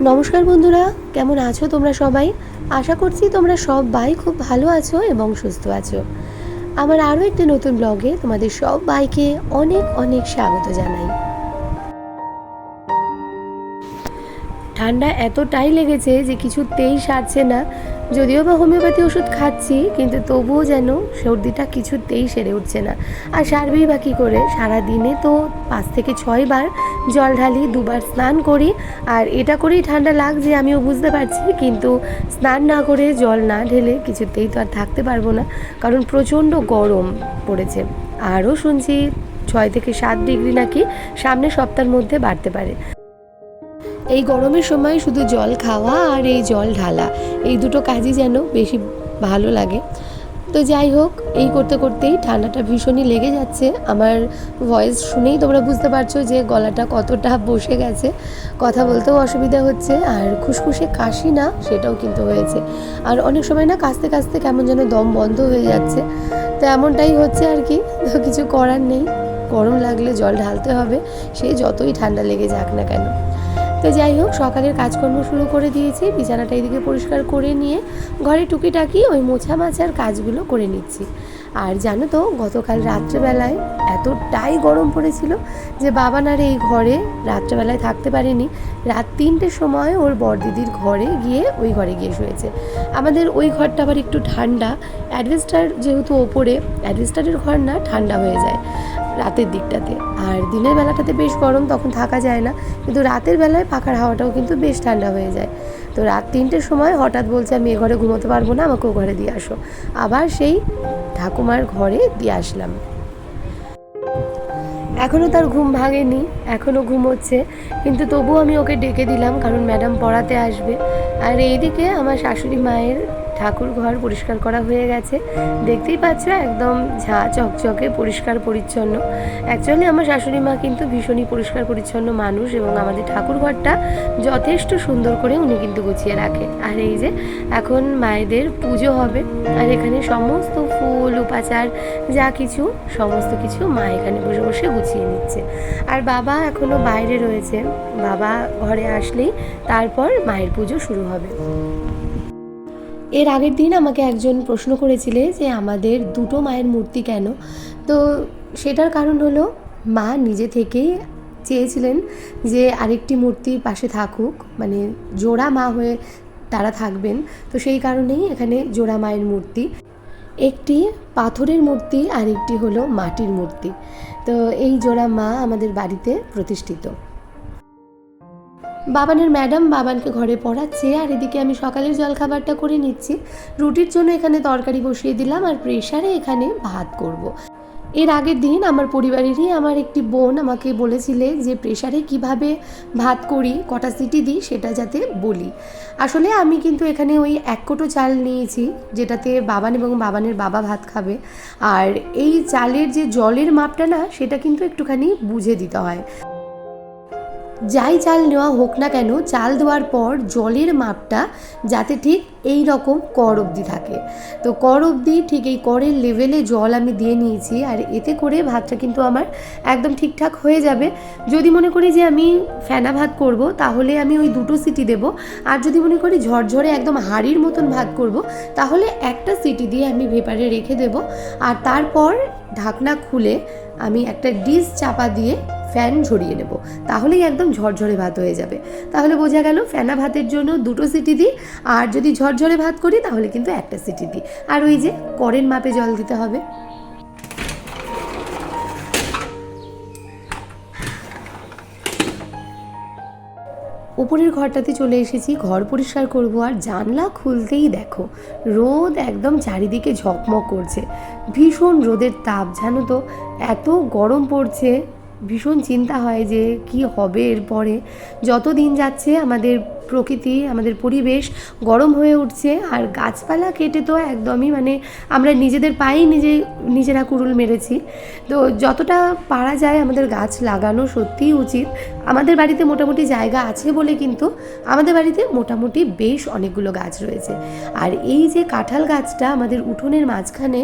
নমস্কার বন্ধুরা, কেমন আছো তোমরা সবাই? আশা করছি তোমরা সবাই খুব ভালো আছো এবং সুস্থ আছো। আমার আরও একটি নতুন ব্লগে তোমাদের সব বাইকে অনেক অনেক স্বাগত জানাই। ঠান্ডা এতটাই লেগেছে যে কিছুতেই সারছে না। যদিও বা হোমিওপ্যাথি ওষুধ খাচ্ছি, কিন্তু তবুও যেন সর্দিটা কিছুতেই সেরে উঠছে না। আর সারবেই বা কী করে? সারা দিনে তো পাঁচ থেকে ছয় বার জল ঢালি দুবার স্নান করি আর এটা করেই ঠান্ডা লাগছে আমিও বুঝতে পারছি, কিন্তু স্নান না করে জল না ঢেলে কিছুতেই তো আর থাকতে পারব না, কারণ প্রচণ্ড গরম পড়েছে। আরও শুনছি ছয় থেকে সাত ডিগ্রি নাকি সামনের সপ্তাহের মধ্যে বাড়তে পারে। এই গরমের সময় শুধু জল খাওয়া আর এই জল ঢালা, এই দুটো কাজই যেন বেশি ভালো লাগে। তো যাই হোক, এই করতে করতেই ঠান্ডাটা ভীষণই লেগে যাচ্ছে। আমার ভয়েস শুনেই তোমরা বুঝতে পারছ যে গলাটা কতটা বসে গেছে। কথা বলতেও অসুবিধা হচ্ছে, আর খুসখুসে কাশি না, সেটাও কিন্তু হয়েছে। আর অনেক সময় না কাশতে কাশতে কেমন যেন দম বন্ধ হয়ে যাচ্ছে। তো এমনটাই হচ্ছে আর কি, তো কিছু করার নেই। গরম লাগলে জল ঢালতে হবে, সে যতই ঠান্ডা লেগে যাক না কেন। তো যাই হোক, সকালের কাজকর্ম শুরু করে দিয়েছি। বিছানাটা এদিকে পরিষ্কার করে নিয়ে ঘরে টুকিটাকি ওই মোছা মাছার কাজগুলো করে নিচ্ছি। আর জানো তো, গতকাল রাত্রেবেলায় এতটাই গরম পড়েছিল যে বাবানার এই ঘরে রাত্রেবেলায় থাকতে পারেনি। রাত তিনটের সময় ওর বড়দিদির ঘরে গিয়ে ওই ঘরে গিয়ে শুয়েছে। আমাদের ওই ঘরটা আবার একটু ঠান্ডা। অ্যাডভেস্টার যেহেতু ওপরে, অ্যাডভেস্টারের ঘর না, ঠান্ডা হয়ে যায়। রাতের দিকটাতে। আর দিনের বেলাটাতে বেশ গরম, তখন থাকা যায় না। কিন্তু রাতের বেলায় পাখার হাওয়াটাও কিন্তু বেশ ঠান্ডা হয়ে যায়। তো রাত তিনটের সময় হঠাৎ বলছে, আমি এ ঘরে ঘুমোতে পারব না, আমাকে ও ঘরে দিয়ে আসো। আবার সেই ঠাকুমার ঘরে দিয়ে আসলাম। এখনও তার ঘুম ভাঙেনি এখনও ঘুমোচ্ছে। কিন্তু তবুও আমি ওকে ডেকে দিলাম, কারণ ম্যাডাম পড়াতে আসবে। আর এইদিকে আমার শাশুড়ি মায়ের ঠাকুর ঘর পরিষ্কার করা হয়ে গেছে। দেখতেই পাচ্ছ একদম ঝা চকচকে, পরিষ্কার, পরিচ্ছন্ন। অ্যাকচুয়ালি আমার শাশুড়ি মা কিন্তু ভীষণই পরিষ্কার, পরিচ্ছন্ন মানুষ এবং আমাদের ঠাকুর ঘরটা যথেষ্ট সুন্দর করে উনি কিন্তু গুছিয়ে রাখে। আর এই যে এখন মায়েদের পুজো হবে আর এখানে সমস্ত ফুল, উপাচার, যা কিছু, সমস্ত কিছু মা এখানে বসে বসে গুছিয়ে নিচ্ছে। আর বাবা এখনও বাইরে রয়েছে। বাবা ঘরে আসলেই তারপর মায়ের পুজো শুরু হবে। এর আগের দিন আমাকে একজন প্রশ্ন করেছিলে যে আমাদের দুটো মায়ের মূর্তি কেন? তো সেটার কারণ হলো, মা নিজে থেকেই চেয়েছিলেন যে আরেকটি মূর্তির পাশে থাকুক মানে জোড়া মা হয়ে তারা থাকবেন। তো সেই কারণেই এখানে জোড়া মায়ের মূর্তি। একটি পাথরের মূর্তি আর একটি হলো মাটির মূর্তি। তো এই জোড়া মা আমাদের বাড়িতে প্রতিষ্ঠিত। বাবানের ম্যাডাম বাবানকে ঘরে পড়াচ্ছে, আর এদিকে আমি সকালের জলখাবারটা করে নিচ্ছি। রুটির জন্য এখানে তরকারি বসিয়ে দিলাম আর প্রেশারে এখানে ভাত করব। এর আগের দিন আমার পরিবারেরই আমার একটি বোন আমাকে বলেছিলে যে প্রেশারে কীভাবে ভাত করি, কটা সিটি দিই সেটা যাতে বলি। আসলে আমি কিন্তু এখানে ওই এক কোটো চাল নিয়েছি, যেটাতে বাবান এবং বাবানের বাবা ভাত খাবে। আর এই চালের যে জলের মাপটা না, সেটা কিন্তু একটুখানি বুঝে দিতে হয়। যাই চাল নেওয়া হোক না কেন, চাল দেওয়ার পর জলের মাপটা যাতে ঠিক এই রকম কর অবধি থাকে। তো কর অবধি ঠিক এই করের লেভেলে জল আমি দিয়ে নিয়েছি আর এতে করে ভাতটা কিন্তু আমার একদম ঠিকঠাক হয়ে যাবে। যদি মনে করি যে আমি ফেনা ভাত করব, তাহলে আমি ওই দুটো সিটি দেব। আর যদি মনে করি ঝরঝরে একদম হাড়ির মতন ভাত করব, তাহলে একটা সিটি দিয়ে আমি ভেপারে রেখে দেব। আর তারপর ঢাকনা খুলে আমি একটা ডিশ চাপা দিয়ে ফ্যান ঝরিয়ে নেব। তাহলেই একদম ঝরঝরে ভাত হয়ে যাবে। তাহলে বোঝা গেল ফেনা ভাতের জন্য দুটো সিটি দিই। আর যদি ঝরঝরে ভাত করি, তাহলে কিন্তু একটা সিটি দিই। আর ওই যে করেন মাপে জল দিতে হবে। উপরের ঘরটাতে চলে এসেছি। ঘর পরিষ্কার করব। আর জানলা খুলতেই দেখো, রোদ একদম চারিদিকে ঝকমক করছে। ভীষণ রোদের তাপ, জানো তো? এত গরম পড়ছে। ভীষণ চিন্তা হয় যে কি হবে এরপরে। যত দিন যাচ্ছে আমাদের প্রকৃতি, আমাদের পরিবেশ গরম হয়ে উঠছে আর গাছপালা কেটে তো একদমই মানে আমরা নিজেদের পায়েই নিজে, নিজেরা কুড়ুল মেরেছি। তো যতটা পারা যায় আমাদের গাছ লাগানো সত্যিই উচিত। আমাদের বাড়িতে মোটামুটি জায়গা আছে বলে কিন্তু আমাদের বাড়িতে মোটামুটি বেশ অনেকগুলো গাছ রয়েছে। আর এই যে কাঁঠাল গাছটা আমাদের উঠোনের মাঝখানে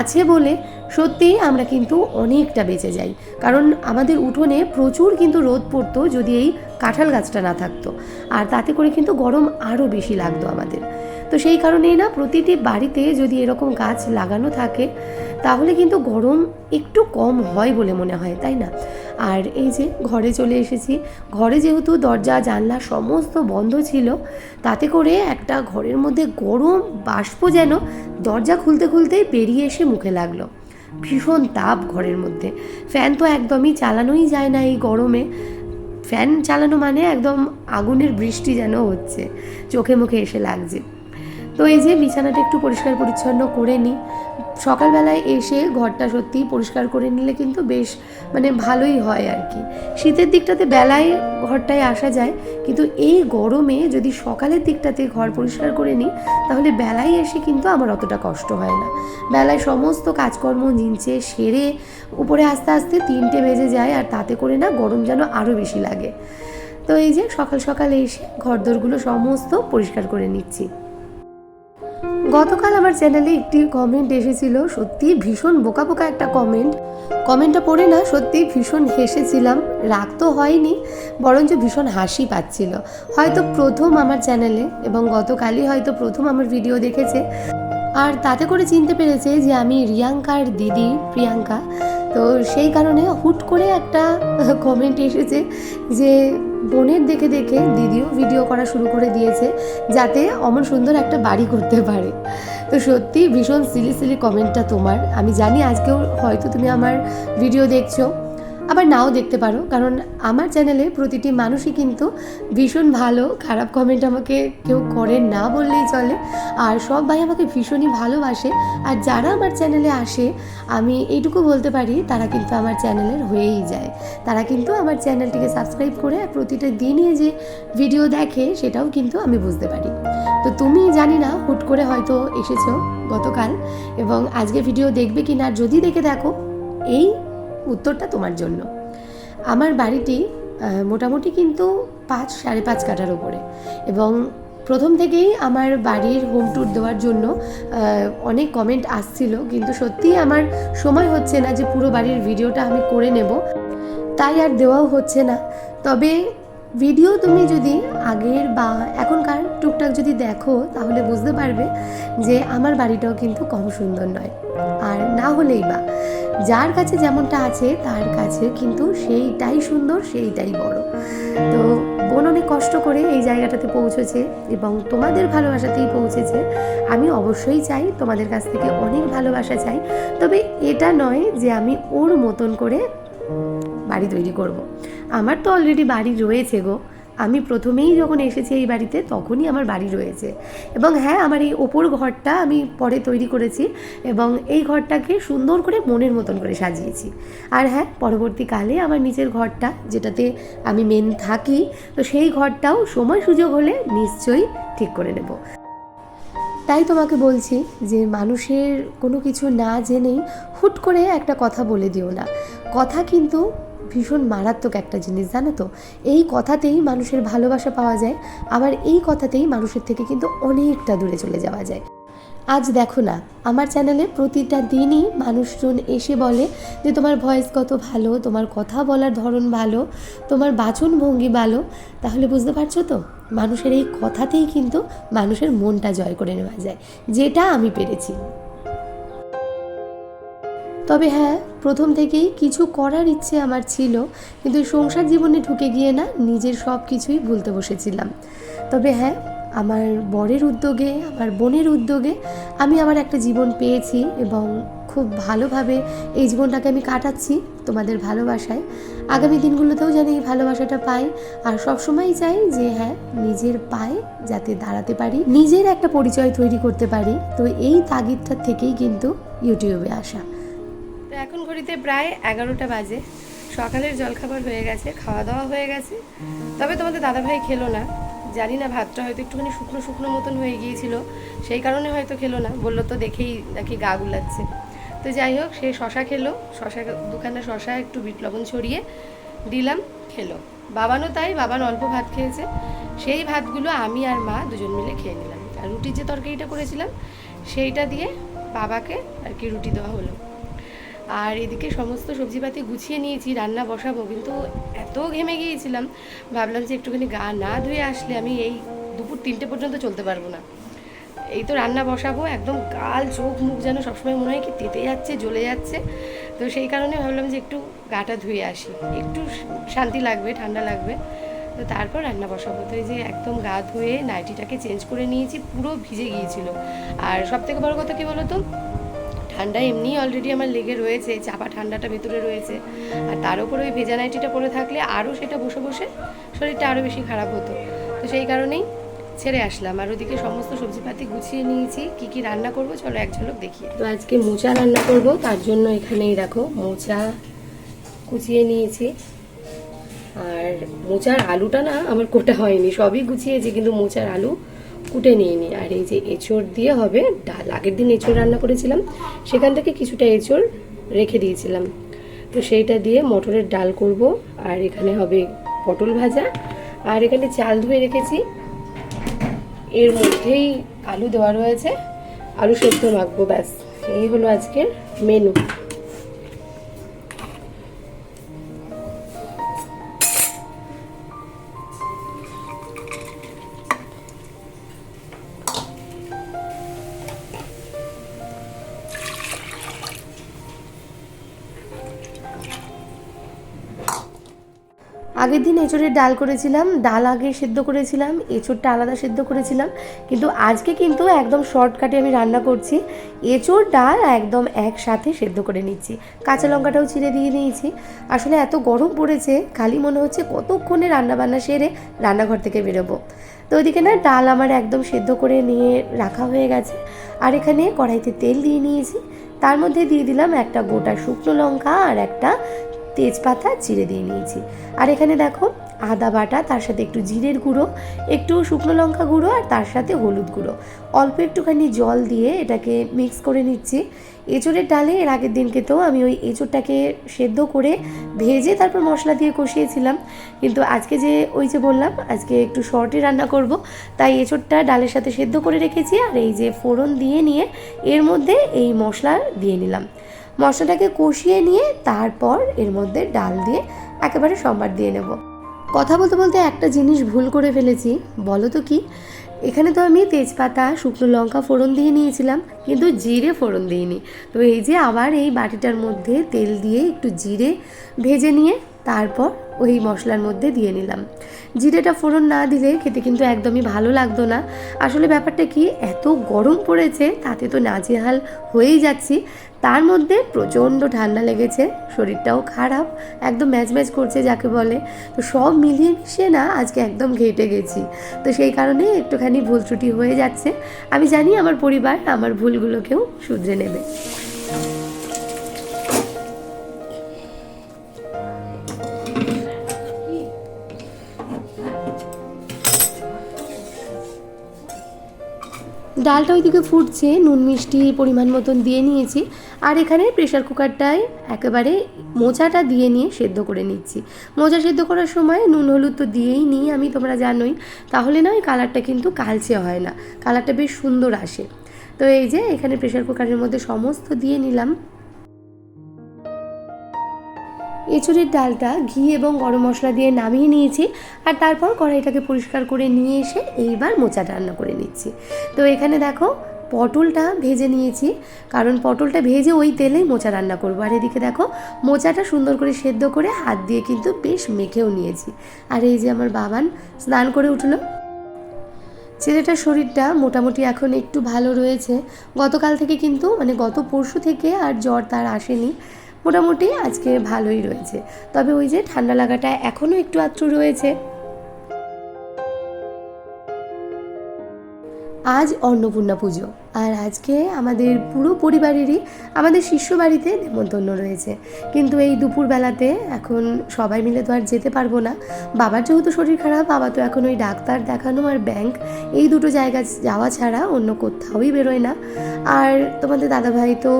আছে বলে সত্যিই আমরা কিন্তু অনেকটা বেঁচে যাই। কারণ আমাদের উঠোনে প্রচুর কিন্তু রোদ পড়তো যদি এই কাঁঠাল গাছটা না থাকতো। আর তাতে করে কিন্তু গরম আরও বেশি লাগতো আমাদের। তো সেই কারণেই না প্রতিটি বাড়িতে যদি এরকম গাছ লাগানো থাকে, তাহলে কিন্তু গরম একটু কম হয় বলে মনে হয়, তাই না? আর এই যে ঘরে চলে এসেছি, ঘরে যেহেতু দরজা, জানলা সমস্ত বন্ধ ছিল, তাতে করে একটা ঘরের মধ্যে গরম বাষ্প যেন দরজা খুলতে খুলতেই বেরিয়ে এসে মুখে লাগল। ভীষণ তাপ ঘরের মধ্যে। ফ্যান তো একদমই চালানোই যায় না এই গরমে। ফ্যান চালানো মানে একদম আগুনের বৃষ্টি যেন হচ্ছে, চোখে মুখে এসে লাগছে। তো এই যে বিছানাটা একটু পরিষ্কার পরিচ্ছন্ন করে নিই। সকালবেলায় এসে ঘরটা সত্যি পরিষ্কার করে নিলে কিন্তু বেশ মানে ভালোই হয় আর কি। শীতের দিকটাতে বেলায় ঘরটায় আসা যায়, কিন্তু এই গরমে যদি সকালের দিকটাতে ঘর পরিষ্কার করে নিই, তাহলে বেলায় এসে কিন্তু আমার অতটা কষ্ট হয় না। বেলায় সমস্ত কাজকর্ম নিচে সেরে উপরে আস্তে আস্তে তিনটে বেজে যায় আর তাতে করে না গরম যেন আরও বেশি লাগে। তো এই যে সকাল সকালে এসে ঘর ঘরদোরগুলো সমস্ত পরিষ্কার করে নিচ্ছি। গতকাল আমার চ্যানেলে একটি কমেন্ট এসেছিল, সত্যি ভীষণ বোকা বোকা একটা কমেন্ট কমেন্টটা পড়ে না, সত্যি ভীষণ হেসেছিলাম। রাগ তো হয়নি, বরঞ্চ ভীষণ হাসি পাচ্ছিল। হয়তো প্রথম আমার চ্যানেলে এবং গতকালই হয়তো প্রথম আমার ভিডিও দেখেছে। আর তাতে করে চিনতে পেরেছে যে আমি রিয়াঙ্কার দিদি, প্রিয়াঙ্কা। তো সেই কারণে হুট করে একটা কমেন্ট এসেছে যে বোনের দেখে দেখে দিদিও ভিডিও করা শুরু করে দিয়েছে যাতে অমন সুন্দর একটা বাড়ি করতে পারে। তো সত্যি ভীষণ সিলি সিলি কমেন্টটা তোমার। আমি জানি আজকেও হয়তো তুমি আমার ভিডিও দেখছ। আবার নাও দেখতে পারো, কারণ আমার চ্যানেলে প্রতিটি মানুষই কিন্তু ভীষণ ভালো, খারাপ কমেন্ট আমাকে কেউ করে না বললেই চলে। আর সব ভাই আমাকে ভীষণই ভালোবাসে, আর যারা আমার চ্যানেলে আসে, আমি এইটুকু বলতে পারি, তারা কিন্তু আমার চ্যানেলের হয়েই যায়। তারা কিন্তু আমার চ্যানেলটিকে সাবস্ক্রাইব করে আর প্রতিটা দিনে যে ভিডিও দেখে, সেটাও কিন্তু আমি বুঝতে পারি। তো তুমি জানি না, হুট করে হয়তো এসেছ গতকাল, এবং আজকে ভিডিও দেখবে কি না যদি দেখে দেখো, এই উত্তরটা তোমার জন্য। আমার বাড়িটি মোটামুটি কিন্তু পাঁচ, সাড়ে পাঁচ কাঠার ওপরে এবং প্রথম থেকেই আমার বাড়ির হোম ট্যুর দেওয়ার জন্য অনেক কমেন্ট আসছিল কিন্তু সত্যিই আমার সময় হচ্ছে না যে পুরো বাড়ির ভিডিওটা আমি করে নেব। তাই আর দেওয়াও হচ্ছে না। তবে ভিডিও তুমি যদি আগের বা এখনকার টুকটাক যদি দেখো, তাহলে বুঝতে পারবে যে আমার বাড়িটাও কিন্তু কম সুন্দর নয়। আর না হলেই বা, যার কাছে যেমনটা আছে, তার কাছে কিন্তু সেইটাই সুন্দর, সেইটাই বড়। তো বোন অনেক কষ্ট করে এই জায়গাটাতে পৌঁছেছে এবং তোমাদের ভালোবাসাতেই পৌঁছেছে। আমি অবশ্যই চাই তোমাদের কাছ থেকে অনেক ভালোবাসা চাই। তবে এটা নয় যে আমি ওর মতন করে বাড়ি তৈরি করব। আমার তো অলরেডি বাড়ি রয়েছে গো। আমি প্রথমেই যখন এসেছি এই বাড়িতে, তখনই আমার বাড়ি রয়েছে। এবং হ্যাঁ আমার এই ওপর ঘরটা আমি পরে তৈরি করেছি এবং এই ঘরটাকে সুন্দর করে মনের মতন করে সাজিয়েছি। আর হ্যাঁ পরবর্তীকালে আমার নিজের ঘরটা, যেটাতে আমি মেন থাকি, তো সেই ঘরটাও সময় সুযোগ হলে নিশ্চয়ই ঠিক করে নেব। তাই তোমাকে বলছি যে মানুষের কোনো কিছু না জেনেই হুট করে একটা কথা বলে দিও না। কথা কিন্তু ভীষণ মারাত্মক একটা জিনিস, জানো তো? এই কথাতেই মানুষের ভালোবাসা পাওয়া যায়, আবার এই কথাতেই মানুষের থেকে কিন্তু অনেকটা দূরে চলে যাওয়া যায়। আজ দেখো না, আমার চ্যানেলে প্রতিটা দিনই মানুষজন এসে বলে যে, তোমার ভয়েস কত ভালো, তোমার কথা বলার ধরন ভালো, তোমার বাচন ভঙ্গি ভালো। তাহলে বুঝতে পারছ তো? মানুষের এই কথাতেই কিন্তু মানুষের মনটা জয় করে নেওয়া যায়, যেটা আমি পেরেছি। তবে হ্যাঁ প্রথম থেকেই কিছু করার ইচ্ছে আমার ছিল, কিন্তু সংসার জীবনে ঢুকে গিয়ে না নিজের সব কিছুই ভুলতে বসেছিলাম। তবে হ্যাঁ আমার বরের উদ্যোগে, আমার বোনের উদ্যোগে আমি আমার একটা জীবন পেয়েছি এবং খুব ভালোভাবে এই জীবনটাকে আমি কাটাচ্ছি তোমাদের ভালোবাসায়। আগামী দিনগুলোতেও যেন এই ভালোবাসাটা পাই আর সবসময়ই চাই যে হ্যাঁ নিজের পায়ে যাতে দাঁড়াতে পারি, নিজের একটা পরিচয় তৈরি করতে পারি। তো এই তাগিদটার থেকেই কিন্তু ইউটিউবে আসা। তো এখন ঘড়িতে প্রায় এগারোটা বাজে। সকালের জলখাবার হয়ে গেছে খাওয়া দাওয়া হয়ে গেছে। তবে তোমাদের দাদাভাই খেলো না। জানি না, ভাতটা হয়তো একটুখানি শুকনো শুকনো মতন হয়ে গিয়েছিল। সেই কারণে হয়তো খেলো না। বলল তো দেখেই নাকি গা গুলাচ্ছে। তো যাই হোক, সে শশা খেলো। শশা দুখানা শশা, একটু বিট লবণ ছড়িয়ে দিলাম, খেলো। বাবানও তাই, বাবান অল্প ভাত খেয়েছে। সেই ভাতগুলো আমি আর মা দুজন মিলে খেয়ে নিলাম। আর রুটির যে তরকারিটা করেছিলাম, সেইটা দিয়ে বাবাকে আর কি রুটি দেওয়া হলো। আর এদিকে সমস্ত সবজিপাতি গুছিয়ে নিয়েছি, রান্না বসাবো, কিন্তু এত ঘেমে গিয়েছিলাম। ভাবলাম যে একটুখানি গা না ধুয়ে আসলে আমি এই দুপুর তিনটে পর্যন্ত চলতে পারব না। এই তো রান্না বসাবো, একদম গাল চোখ মুখ যেন সবসময় মনে হয় কি তেতে যাচ্ছে, জ্বলে যাচ্ছে। তো সেই কারণে ভাবলাম যে একটু গাটা ধুয়ে আসি। একটু শান্তি লাগবে, ঠান্ডা লাগবে। তো তারপর রান্না বসাবো। তো এই যে একদম গা ধুয়ে নাইটিটাকে চেঞ্জ করে নিয়েছি, পুরো ভিজে গিয়েছিল। আর সব থেকে বড় কথা কী বলো তো ঠান্ডা এমনি অলরেডি আমার লেগে রয়েছে চাপা ঠান্ডাটা ভেতরে রয়েছে। আর তার উপরে ওই ভেজা নাইটিটা পরে থাকলে আরও সেটা বসে বসে শরীরটা আরও বেশি খারাপ হতো। তো সেই কারণেই ছেড়ে আসলাম। আর ওদিকে সমস্ত সবজিপাতি গুছিয়ে নিয়েছি। কি কি রান্না করব চলো এক ঝলক দেখি তো আজকে মোচা রান্না করব, তার জন্য এখানেই দেখো মোচা কুচিয়ে নিয়েছি। আর মোচার আলুটা না আমার কোটা হয়নি, সবই গুছিয়েছি, কিন্তু মোচার আলু কুটে নিয়ে নিইনি আর এই যে এঁচড় দিয়ে হবে ডাল, আগের দিন এঁচড় রান্না করেছিলাম, সেখান থেকে কিছুটা এঁচড় রেখে দিয়েছিলাম। তো সেইটা দিয়ে মটরের ডাল করব, আর এখানে হবে পটল ভাজা। আর এখানে চাল ধুয়ে রেখেছি। এর মধ্যেই আলু দেওয়া রয়েছে। আলু সেদ্ধ মাখবো, ব্যাস। এই হলো আজকের মেনু আগের দিন এঁচড়ের ডাল করেছিলাম, ডাল আগে সেদ্ধ করেছিলাম, এঁচড়টা আলাদা সেদ্ধ করেছিলাম, কিন্তু আজকে কিন্তু একদম শর্টকাটে আমি রান্না করছি। এঁচড়, ডাল একদম একসাথে সেদ্ধ করে নিচ্ছি। কাঁচা লঙ্কাটাও চিড়ে দিয়ে নিয়েছি। আসলে এত গরম পড়েছে, খালি মনে হচ্ছে কতক্ষণে রান্না বান্না সেরে রান্নাঘর থেকে বেরোবো। তো ওইদিকে না, ডাল আমার একদম সেদ্ধ করে নিয়ে রাখা হয়ে গেছে। আর এখানে কড়াইতে তেল দিয়ে নিয়েছি। তার মধ্যে দিয়ে দিলাম একটা গোটা শুকনো লঙ্কা আর একটা তেজপাতা চিড়ে দিয়ে নিয়েছি। আর এখানে দেখো আদা বাটা, তার সাথে একটু জিরের গুঁড়ো, একটু শুকনো লঙ্কা গুঁড়ো আর তার সাথে হলুদ গুঁড়ো। অল্প একটুখানি জল দিয়ে এটাকে মিক্স করে নিচ্ছি। এঁচড়ের ডালে এর আগের দিনকে তো আমি ওই এঁচড়টাকে সেদ্ধ করে ভেজে তারপর মশলা দিয়ে কষিয়েছিলাম। কিন্তু আজকে যে ওই যে বললাম, আজকে একটু শর্টে রান্না করব, তাই এঁচড়টা ডালের সাথে সেদ্ধ করে রেখেছি আর এই যে ফোড়ন দিয়ে নিয়ে এর মধ্যে এই মশলা দিয়ে নিলাম। মশলাটাকে কষিয়ে নিয়ে তারপর এর মধ্যে ডাল দিয়ে একেবারে সম্বার দিয়ে নেব। কথা বলতে বলতে একটা জিনিস ভুল করে ফেলেছি, বলো তো কি? এখানে তো আমি তেজপাতা, শুকনো লঙ্কা ফোড়ন দিয়ে নিয়েছিলাম, কিন্তু জিরে ফোড়ন দিইনি। তো এই যে আবার এই বাটিটার মধ্যে তেল দিয়ে একটু জিরে ভেজে নিয়ে তারপর ওই মশলার মধ্যে দিয়ে নিলাম। জিরেটা ফোড়ন না দিলে খেতে কিন্তু একদমই ভালো লাগতো না। আসলে ব্যাপারটা কি, এত গরম পড়েছে, তাতে তো নাজেহাল হয়েই যাচ্ছি। তার মধ্যে প্রচণ্ড ঠান্ডা লেগেছে, শরীরটাও খারাপ, একদম ম্যাচ ম্যাচ করছে যাকে বলে। তো সব মিলিয়ে মিশিয়ে না আজকে একদম ঘেটে গেছি। তো সেই কারণে একটুখানি ভুল ত্রুটি হয়ে যাচ্ছে। আমি জানি আমার পরিবার আমার ভুলগুলোকেও শুধরে নেবে। ডালটা ওইদিকে ফুটছে, নুন মিষ্টি পরিমাণ মতন দিয়ে নিয়েছি। আর এখানে প্রেশার কুকারটায় একেবারে মোচাটা দিয়ে নিয়ে সেদ্ধ করে নিচ্ছি। মোচা সেদ্ধ করার সময় নুন, হলুদ তো দিয়েই নিই আমি, তোমরা জানোই। তাহলে না, ওই কালারটা কিন্তু কালচে হয় না। কালারটা বেশ সুন্দর আসে। তো এই যে, এখানে প্রেশার কুকারের মধ্যে সমস্ত দিয়ে নিলাম। এঁচুড়ের ডালটা ঘি এবং গরম মশলা দিয়ে নামিয়ে নিয়েছি আর তারপর কড়াইটাকে পরিষ্কার করে নিয়ে এসে এইবার মোচা রান্না করে নিচ্ছি। তো এখানে দেখো পটলটা ভেজে নিয়েছি, কারণ পটলটা ভেজে ওই তেলেই মোচা রান্না করব। আর এদিকে দেখো মোচাটা সুন্দর করে সেদ্ধ করে হাত দিয়ে কিন্তু বেশ মেখেও নিয়েছি। আর এই যে আমার বাবান স্নান করে উঠল। ছেলেটার শরীরটা মোটামুটি এখন একটু ভালো রয়েছে। গতকাল থেকে কিন্তু মানে গত পরশু থেকে আর জ্বর তার আসেনি। মোটামুটি আজকে ভালোই রয়েছে। তবে ওই যে ঠান্ডা লাগাটা এখনও একটু আত্রু রয়েছে। আজ অন্নপূর্ণা পুজো আর আজকে আমাদের পুরো পরিবারেরই আমাদের শিষ্য বাড়িতে নেমন্তন্ন রয়েছে। কিন্তু এই দুপুরবেলাতে এখন সবাই মিলে তো আর যেতে পারব না। বাবার যেহেতু শরীর খারাপ, বাবা তো এখন ওই ডাক্তার দেখানো আর ব্যাংক এই দুটো জায়গা যাওয়া ছাড়া অন্য কোথাওই বেরোয় না। আর তোমাদের দাদাভাই তো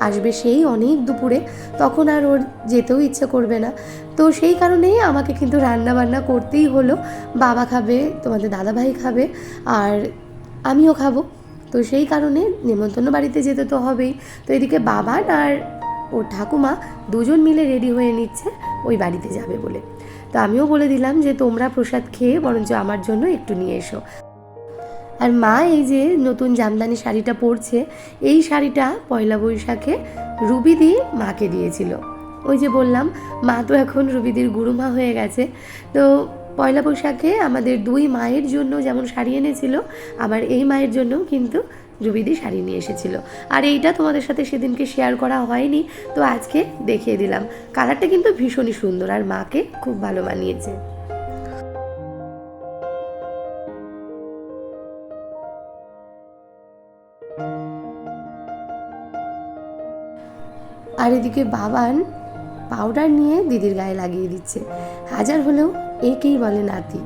আসবে সেই অনেক দুপুরে, তখন আর ওর যেতেও ইচ্ছে করবে না। তো সেই কারণেই আমাকে কিন্তু রান্না বান্না করতেই হলো। বাবা খাবে, তোমাদের দাদাভাই খাবে, আর আমিও খাব। তো সেই কারণে নেমন্তন্ন বাড়িতে যেতে তো হবেই। তো এদিকে বাবা আর ও ঠাকুমা দুজন মিলে রেডি হয়ে নিচ্ছে, ওই বাড়িতে যাবে বলে। তো আমিও বলে দিলাম যে, তোমরা প্রসাদ খেয়ে বরঞ্চ আমার জন্য একটু নিয়ে এসো। আর মা এই যে নতুন জামদানি শাড়িটা পরছে, এই শাড়িটা পয়লা বৈশাখে রুবিদি মাকে দিয়েছিল। ওই যে বললাম, মা তো এখন রুবিদির গুরুমা হয়ে গেছে। তো পয়লা বৈশাখে আমাদের দুই মায়ের জন্য যেমন শাড়ি এনেছিল, আবার এই মায়ের জন্য কিন্তু রুবিদি শাড়ি নিয়ে এসেছিল। আর এইটা তোমাদের সাথে সেদিনকে শেয়ার করা হয়নি, তো আজকে দেখিয়ে দিলাম। কালারটা কিন্তু ভীষণই সুন্দর আর মাকে খুব ভালো মানিয়েছে। আর এদিকে বাবান পাউডার নিয়ে দিদির গায়ে লাগিয়ে দিচ্ছে। হাজার হলেও একেই বলে নাতি।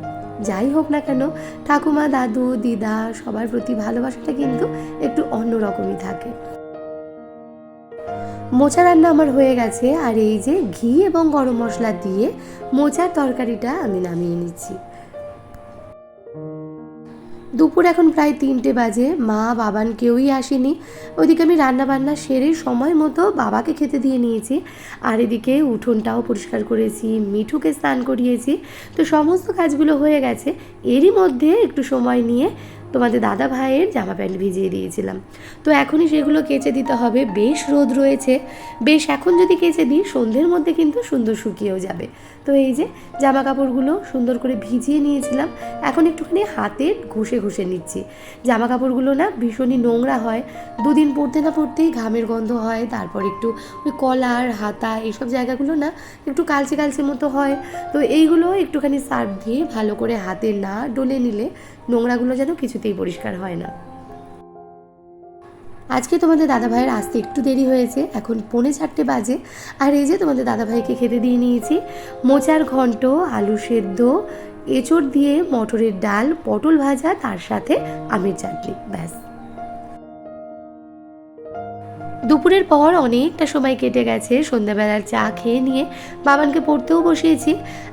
যাই হোক না কেন, ঠাকুমা, দাদু, দিদা সবার প্রতি ভালোবাসাটা কিন্তু একটু অন্যরকমই থাকে। মোচা রান্না আমার হয়ে গেছে, আর এই যে ঘি এবং গরম মশলা দিয়ে মোচার তরকারিটা আমি নামিয়ে নিচ্ছি। দুপুর এখন প্রায় তিনটে বাজে। মা বাবান কেউই আসেনি। ওইদিকে আমি রান্না বান্না সেরে সময় মতো বাবাকে খেতে দিয়ে নিয়েছি। আর এদিকে উঠোনটাও পরিষ্কার করেছি, মিঠুকে স্নান করিয়েছি। তো সমস্ত কাজগুলো হয়ে গেছে। এরই মধ্যে একটু সময় নিয়ে তোমাদের দাদা ভাইয়ের জামা প্যান্ট ভিজিয়ে দিয়েছিলাম। তো এখনই সেগুলো কেচে দিতে হবে। বেশ রোদ রয়েছে। বেশ, এখন যদি কেচে দিই, সন্ধ্যের মধ্যে কিন্তু সুন্দর শুকিয়েও যাবে। তো এই যে জামা কাপড়গুলো সুন্দর করে ভিজিয়ে নিয়েছিলাম, এখন একটুখানি হাতে ঘষে ঘষে নিচ্ছি। জামা কাপড়গুলো না ভীষণই নোংরা হয়, দুদিন পরতে না পরতেই ঘামের গন্ধ হয়, তারপর একটু ওই কলার, হাতা এইসব জায়গাগুলো না একটু কালচে কালচে মতো হয়। তো এইগুলো একটুখানি সার্ফ দিয়ে ভালো করে হাতে না ডলে নিলে নোংরাগুলো যেন কিছুতেই পরিষ্কার হয় না। আজকে তোমাদের দাদাভাইয়ের আসতে একটু দেরি হয়েছে, এখন পৌনে চারটে বাজে। আর এই যে তোমাদের দাদাভাইকে খেতে দিয়ে নিয়েছি, মোচার ঘন্ট, আলু সেদ্ধ, এঁচড় দিয়ে মটরের ডাল, পটল ভাজা, তার সাথে আমের চাটনি, ব্যাস। দুপুরের পর অনেকটা সময় কেটে গেছে সন্ধ্যাবেলার চা খেয়ে নিয়ে বাবানকে পড়তেও বসিয়েছি।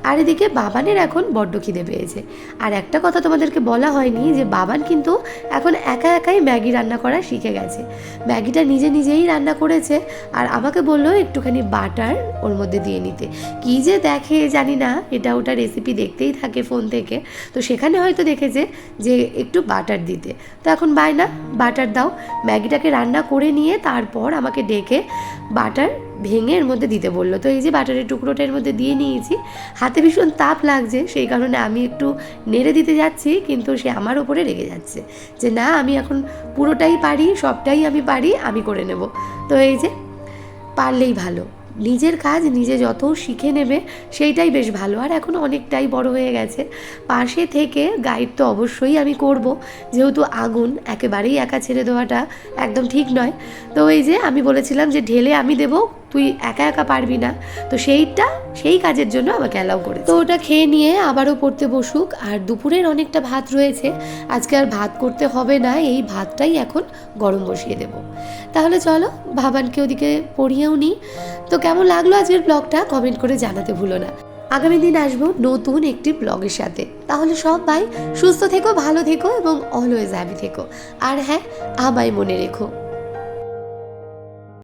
আর এদিকে বাবানের এখন বড্ড খিদে পেয়েছে। আর একটা কথা তোমাদেরকে বলা হয়নি যে বাবান কিন্তু এখন একা একাই ম্যাগি রান্না করা শিখে গেছে। ম্যাগিটা নিজে নিজেই রান্না করেছে আর আমাকে বলল একটুখানি বাটার ওর মধ্যে দিয়ে নিতে। কী যে দেখে জানি না, এটা ওটা রেসিপি দেখতেই থাকে ফোন থেকে। তো সেখানে হয়তো দেখেছে যে একটু বাটার দিতে। তো এখন বায়না, বাটার দাও। ম্যাগিটাকে রান্না করে নিয়ে তারপর আমাকে ডেকে বাটার ভেঙে এর মধ্যে দিতে বলল। তো এই যে বাটারের টুকরোটা এর মধ্যে দিয়ে নিয়েছি, হাতে ভীষণ তাপ লাগছে, সেই কারণে আমি একটু নেড়ে দিতে যাচ্ছি, কিন্তু সে আমার ওপরে রেগে যাচ্ছে যে না, আমি এখন পুরোটাই পারি, সবটাই আমি পারি, আমি করে নেব। তো এই যে, পারলেই ভালো। নিজের কাজ নিজে যত শিখে নেবে, সেইটাই বেশ ভালো। আর এখন অনেকটাই বড় হয়ে গেছে। পাশে থেকে গাইড তো অবশ্যই আমি করব। যেহেতু আগুন একেবারেই একা ছেড়ে দেওয়াটা একদম ঠিক নয়। তো এই যে আমি বলেছিলাম যে ঢেলে আমি দেব তুই একা একা পারবি না। তো সেইটা, সেই কাজের জন্য আমাকে অ্যালাউ করে তো ওটা খেয়ে নিয়ে আবারও পড়তে বসুক। আর দুপুরের অনেকটা ভাত রয়েছে। আজকে আর ভাত করতে হবে না। এই ভাতটাই এখন গরম বসিয়ে দেব। তাহলে চলো, ভাবানকে ওদিকে পড়িয়েও নিই তো কেমন লাগল আজকের ব্লগটা? কমেন্ট করে জানাতে ভুলো না। আগামী দিন আসব নতুন একটি ব্লগের সাথে। তাহলে সব ভাই সুস্থ থেকো, ভালো থেকো এবং অলওয়েজ হ্যাপি থেকো। আর হ্যাঁ আমায় মনে রেখো।